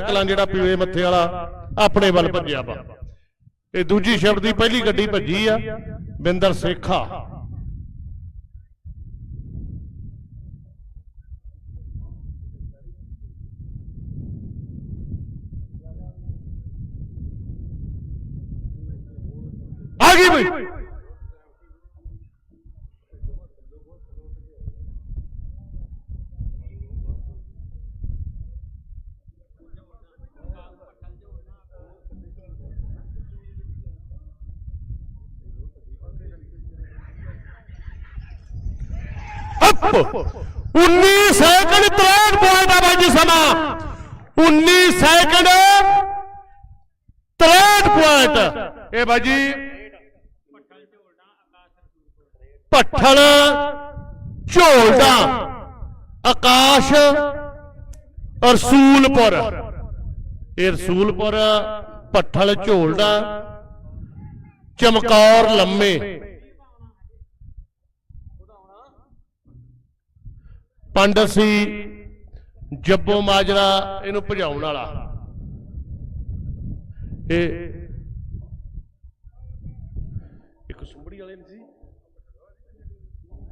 ਕਲਾਂ ਜਿਹੜਾ ਪੀਲੇ ਮੱਥੇ ਵਾਲਾ, ਆਪਣੇ ਵੱਲ ਭੱਜਿਆ ਵਾ। ਇਹ ਦੂਜੀ ਸ਼ਬਦ ਦੀ ਪਹਿਲੀ ਗੱਡੀ ਭੱਜੀ ਆ, ਬਿੰਦਰ ਸੇਖਾ। ਆ ਗਈ ਬਈ। 19 ਸੈਕਿੰਡ 63 ਪੁਆਇੰਟ ਆ ਬਾਈ ਜੀ ਸਮਾਂ। 19 ਸੈਕਿੰਡ 63 ਪੁਆਇੰਟ ਇਹ ਬਾਈ ਜੀ ਭੱਠਲ ਝੋਲਦਾ ਆਕਾਸ਼ ਰਸੂਲਪੁਰ ਇਹ ਰਸੂਲਪੁਰ ਭੱਠਲ ਝੋਲਦਾ ਚਮਕੌਰ ਲੰਮੇ। ਪੰਡਤ ਸੀ ਜੱਬੋ ਮਾਜਰਾ ਇਹਨੂੰ ਭਜਾਉਣ ਵਾਲਾ। ਇਹ ਇੱਕ ਸੁੰਬੜੀ ਵਾਲੇ ਨੇ ਸੀ?